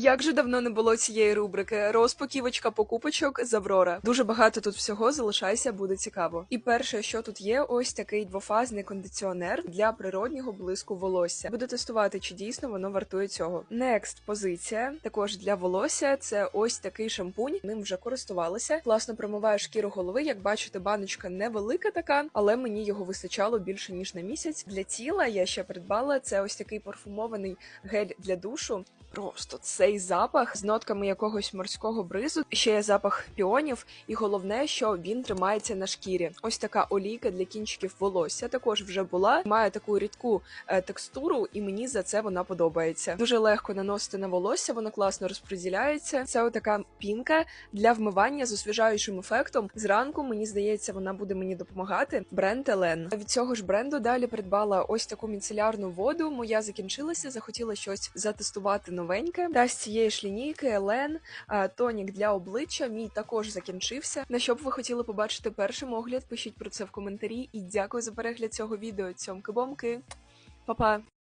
Як же давно не було цієї рубрики розпаківочка покупочок з Аврора. Дуже багато тут всього залишайся, буде цікаво. І перше, що тут є, ось такий двофазний кондиціонер для природнього блиску волосся. Буду тестувати, чи дійсно воно вартує цього. Next позиція також для волосся. Це ось такий шампунь. Ним вже користувалася. Класно промиває шкіру голови. Як бачите, баночка невелика така, але мені його вистачало більше ніж на місяць. Для тіла я ще придбала це ось такий парфумований гель для душу. Просто цей запах з нотками якогось морського бризу. Ще є запах піонів, і головне, що він тримається на шкірі. Ось така олійка для кінчиків волосся також вже була. Має таку рідку е, текстуру, і мені за це вона подобається. Дуже легко наносити на волосся, воно класно розподіляється. Це отака пінка для вмивання з освіжаючим ефектом. Зранку мені здається, вона буде мені допомагати. Бренд Елен. Від цього ж бренду далі придбала ось таку міцелярну воду. Моя закінчилася, захотіла щось затестувати новеньке. З цієї ж лінійки Елен тонік для обличчя. Мій також закінчився. На що б ви хотіли побачити першим огляд? Пишіть про це в коментарі. І дякую за перегляд цього відео. Цьомки-бомки. Па-па!